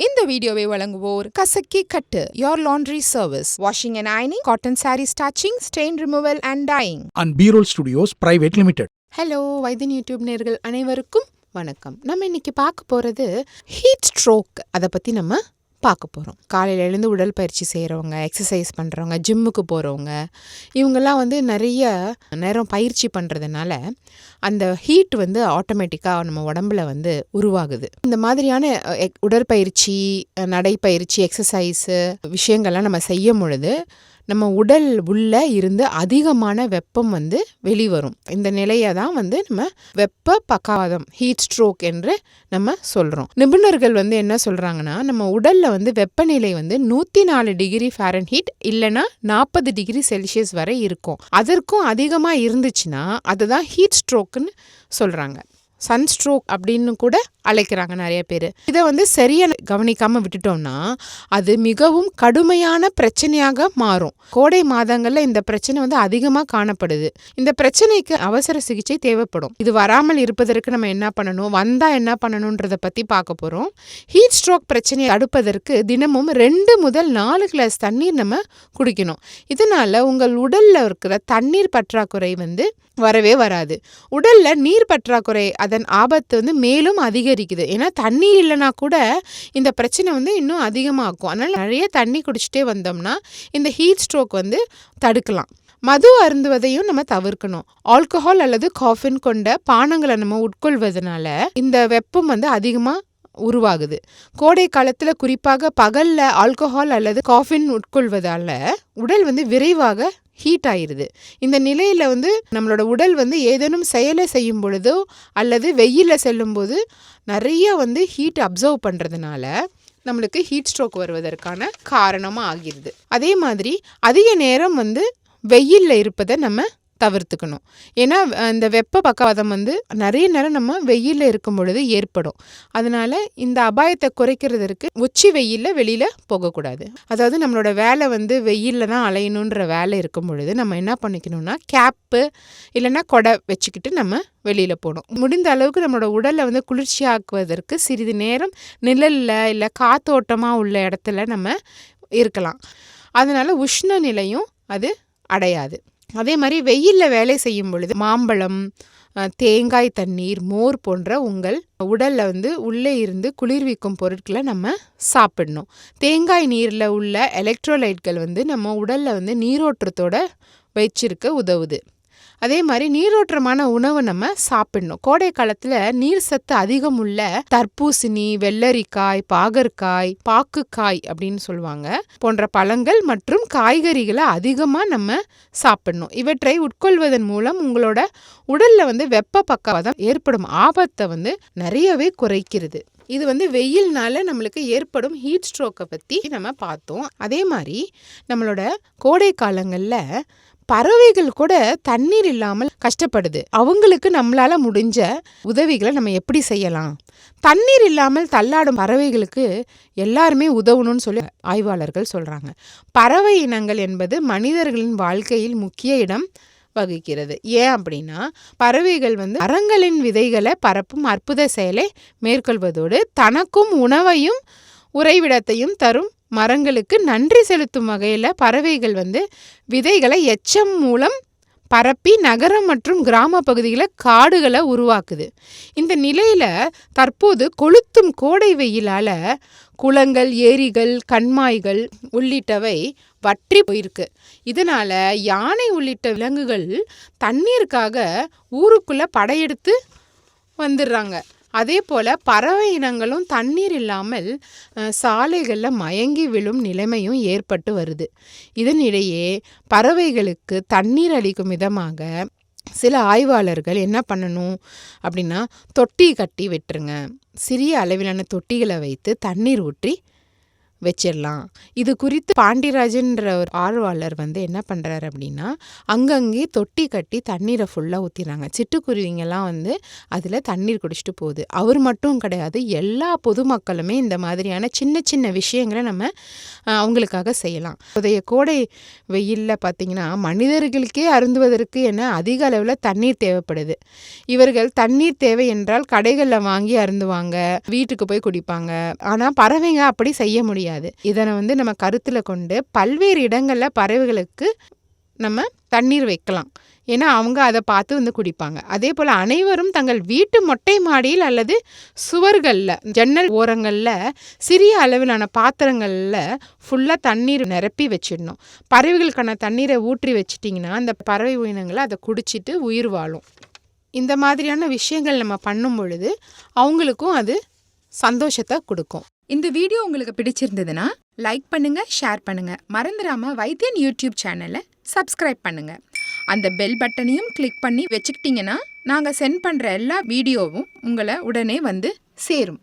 இந்த வீடியோவை வழங்குவோர் கசக்கி கட்டு your laundry service washing and ironing cotton sari starching stain removal and dyeing and B-Roll Studios Private Limited. Hello வைத்தின் YouTube நேர்கள் அனைவருக்கும் வணக்கம் நம்ம இன்னைக்கு பார்க்க போகிறது ஹீட் ஸ்ட்ரோக் அதை பற்றி நம்ம பார்க்க போகிறோம் காலையில் எழுந்து உடற்பயிற்சி செய்கிறவங்க எக்ஸசைஸ் பண்ணுறவங்க ஜிம்முக்கு போகிறவங்க இவங்கெல்லாம் வந்து நிறைய நேரம் பயிற்சி பண்ணுறதுனால அந்த ஹீட் வந்து ஆட்டோமேட்டிக்காக நம்ம உடம்புல வந்து உருவாகுது. இந்த மாதிரியான எக்- உடற்பயிற்சி நடைப்பயிற்சி எக்ஸசைஸு விஷயங்கள்லாம் நம்ம செய்யும் பொழுது நம்ம உடல் உள்ள இருந்து அதிகமான வெப்பம் வந்து வெளிவரும். இந்த நிலையை தான் வந்து நம்ம வெப்ப பக்காவாதம் ஹீட் ஸ்ட்ரோக் என்று நம்ம சொல்கிறோம் நிபுணர்கள் வந்து என்ன சொல்கிறாங்கன்னா நம்ம உடலில் வந்து வெப்பநிலை வந்து நூற்றி நாலு டிகிரி ஃபாரன்ஹீட் இல்லைன்னா நாற்பது டிகிரி செல்சியஸ் வரை இருக்கும். அதற்கும் அதிகமாக இருந்துச்சுன்னா அதுதான் ஹீட் ஸ்ட்ரோக்குன்னு சொல்கிறாங்க சன் ஸ்ட்ரோக் அப்படின்னு கூட அழைக்கிறாங்க நிறைய பேர். இதை வந்து சரியாக கவனிக்காமல் விட்டுட்டோம்னா அது மிகவும் கடுமையான பிரச்சனையாக மாறும். கோடை மாதங்களில் இந்த பிரச்சனை வந்து அதிகமாக காணப்படுது. இந்த பிரச்சனைக்கு அவசர சிகிச்சை தேவைப்படும். இது வராமல் இருப்பதற்கு நம்ம என்ன பண்ணணும்? வந்தால் என்ன பண்ணணுன்றதை பற்றி பார்க்க போகிறோம் ஹீட் ஸ்ட்ரோக் பிரச்சனையை தடுப்பதற்கு தினமும் ரெண்டு முதல் நாலு கிளாஸ் தண்ணீர் நம்ம குடிக்கணும். இதனால் உங்கள் உடலில் இருக்கிற தண்ணீர் பற்றாக்குறை வந்து வரவே வராது. உடலில் நீர் பற்றாக்குறை அதன் ஆபத்து வந்து மேலும் அதிக அதிகரிக்குது. ஏன்னா தண்ணி இல்லைனா கூட இந்த பிரச்சனை வந்து இன்னும் அதிகமாகும். அதனால் நிறைய தண்ணி குடிச்சிட்டே வந்தோம்னா இந்த ஹீட் ஸ்ட்ரோக் வந்து தடுக்கலாம். மது அருந்துவதையும் நம்ம தவிர்க்கணும். ஆல்கஹால் அல்லது காஃபின் கொண்ட பானங்களை நம்ம உட்கொள்வதனால இந்த வெப்பம் வந்து அதிகமாக உருவாகுது. கோடை காலத்தில் குறிப்பாக பகலில் ஆல்கஹால் அல்லது காஃபின் உட்கொள்வதால் உடல் வந்து விரைவாக ஹீட் ஆயிடுது இந்த நிலையில் வந்து நம்மளோட உடல் வந்து ஏதேனும் செயலை செய்யும் பொழுதோ அல்லது வெயிலில் செல்லும்போது நிறைய வந்து ஹீட் அப்சர்வ் பண்ணுறதுனால நம்மளுக்கு ஹீட் ஸ்ட்ரோக் வருவதற்கான காரணமாக ஆகிடுது அதே மாதிரி அதிக நேரம் வந்து வெயிலில் இருப்பதை நம்ம தவிர்த்துக்கணும். ஏன்னா இந்த வெப்ப பக்கவாதம் வந்து நிறைய நேரம் நம்ம வெயிலில் இருக்கும் பொழுது ஏற்படும். அதனால இந்த அபாயத்தை குறைக்கிறதற்கு உச்சி வெயிலில் வெளியில் போகக்கூடாது. அதாவது நம்மளோட வேலை வந்து வெயிலில் தான் அலையணுன்ற வேலை இருக்கும் பொழுது நம்ம என்ன பண்ணிக்கணும்னா கேப்பு இல்லைன்னா கொடை வச்சுக்கிட்டு நம்ம வெளியில் போகணும். முடிந்த அளவுக்கு நம்மளோட உடலை வந்து குளிர்ச்சியாக்குவதற்கு சிறிது நேரம் நிழலில் இல்லை காத்தோட்டமாக உள்ள இடத்துல நம்ம இருக்கலாம். அதனால உஷ்ண நிலையும் அது அடையாது. அதே மாதிரி வெயிலில் வேலை செய்யும் பொழுது மாம்பழம் தேங்காய் தண்ணீர் மோர் போன்ற உங்கள் உடலில் வந்து உள்ளே இருந்து குளிர்விக்கும் பொருட்களை நம்ம சாப்பிடணும். தேங்காய் நீரில் உள்ள எலக்ட்ரோலைட்கள் வந்து நம்ம உடலில் வந்து நீரோட்டத்தோட வச்சிருக்க உதவுது. அதே மாதிரி நீரோட்டமான உணவை நம்ம சாப்பிடணும். கோடை காலத்துல நீர் சத்து அதிகம் உள்ள தர்பூசணி வெள்ளரிக்காய் பாகற்காய் பாக்குக்காய் அப்படின்னு சொல்லுவாங்க. போன்ற பழங்கள் மற்றும் காய்கறிகளை அதிகமாக நம்ம சாப்பிடணும். இவற்றை உட்கொள்வதன் மூலம் உங்களோட உடல்ல வந்து வெப்ப பக்கவாதம் ஏற்படும். ஆபத்தை வந்து நிறையவே குறைக்கிறது. இது வந்து வெயில்னால நம்மளுக்கு ஏற்படும் ஹீட் ஸ்ட்ரோக்கை பற்றி நம்ம பார்த்தோம். அதே மாதிரி நம்மளோட கோடை காலங்களில் பறவைகள் கூட தண்ணீர் இல்லாமல் கஷ்டப்படுது. அவங்களுக்கு நம்மளால முடிஞ்ச உதவிகளை நம்ம எப்படி செய்யலாம்? தண்ணீர் இல்லாமல் தள்ளாடும் பறவைகளுக்கு எல்லாருமே உதவணும்னு சொல்லி ஆய்வாளர்கள் சொல்றாங்க. பறவை இனங்கள் என்பது மனிதர்களின் வாழ்க்கையில் முக்கிய இடம் வகிக்கிறது. ஏன் அப்படின்னா பறவைகள் வந்து மரங்களின் விதைகளை பரப்பும் அற்புத செயலை மேற்கொள்வதோடு தனக்கும் உணவையும் உறைவிடத்தையும் தரும் மரங்களுக்கு நன்றி செலுத்தும் வகையில் பறவைகள் வந்து விதைகளை எச்சம் மூலம் பரப்பி நகரம் மற்றும் கிராம பகுதிகளை காடுகளை உருவாக்குது. இந்த நிலையில் தற்போது கொளுத்தும் கோடை வெயிலால் குளங்கள் ஏரிகள் கண்மாய்கள் உள்ளிட்டவை வற்றி போயிருக்கு. இதனால் யானை உள்ளிட்ட விலங்குகள் தண்ணீருக்காக ஊருக்குள்ளே படையெடுத்து வந்துடுறாங்க. அதே போல் பறவை இனங்களும் தண்ணீர் இல்லாமல் சாலைகளில் மயங்கி விழும் நிலைமையும் ஏற்பட்டு வருது. இதனிடையே பறவைகளுக்கு தண்ணீர் அளிக்கும் விதமாக சில ஆய்வாளர்கள் என்ன பண்ணணும் அப்படின்னா தொட்டி கட்டி விட்டுருங்க. சிறிய அளவிலான தொட்டிகளை வைத்து தண்ணீர் ஊற்றி வச்சிடலாம் இது குறித்து பாண்டியராஜன்ற ஒரு ஆர்வலர் வந்து என்ன பண்ணுறாரு அப்படின்னா அங்கங்கே தொட்டி கட்டி தண்ணீரை ஃபுல்லாக ஊற்றிடுறாங்க சிட்டுக்குருவிங்கெல்லாம் வந்து அதில் தண்ணீர் குடிச்சிட்டு போகுது. அவர் மட்டும் கிடையாது எல்லா பொதுமக்களுமே இந்த மாதிரியான சின்ன சின்ன விஷயங்களை நம்ம அவங்களுக்காக செய்யலாம். உதய கோடை வெயிலில் பார்த்தீங்கன்னா மனிதர்களுக்கே அருந்துவதற்கு என அதிக அளவில் தண்ணீர் தேவைப்படுது. இவர்கள் தண்ணீர் தேவை என்றால் கடைகளில் வாங்கி அருந்துவாங்க வீட்டுக்கு போய் குடிப்பாங்க. ஆனால் பறவைங்க அப்படி செய்ய முடியாது. முடியாது. இதனை வந்து நம்ம கருத்தில் கொண்டு பல்வேறு இடங்களில் பறவைகளுக்கு நம்ம தண்ணீர் வைக்கலாம். ஏன்னா அவங்க அதை பார்த்து வந்து குடிப்பாங்க. அதே போல் அனைவரும் தங்கள் வீட்டு மொட்டை மாடியில் அல்லது சுவர்களில் ஜன்னல் ஓரங்களில் சிறிய அளவிலான பாத்திரங்களில் ஃபுல்லாக தண்ணீர் நிரப்பி வச்சிடணும். பறவைகளுக்கான தண்ணீரை ஊற்றி வச்சிட்டிங்கன்னா அந்த பறவை உயிரினங்களை அதை குடிச்சிட்டு உயிர் வாழும். இந்த மாதிரியான விஷயங்கள் நம்ம பண்ணும் பொழுது அவங்களுக்கும் அது சந்தோஷத்தை கொடுக்கும். இந்த வீடியோ உங்களுக்கு பிடிச்சிருந்ததுன்னா லைக் பண்ணுங்க ஷேர் பண்ணுங்க. மறந்துடாம வைத்தியன் யூடியூப் சேனலை சப்ஸ்கிரைப் பண்ணுங்க. அந்த பெல் பட்டனையும் கிளிக் பண்ணி வச்சுக்கிட்டீங்கன்னா நாங்கள் சென்ட் பண்ணுற எல்லா வீடியோவும் உங்களை உடனே வந்து சேரும்.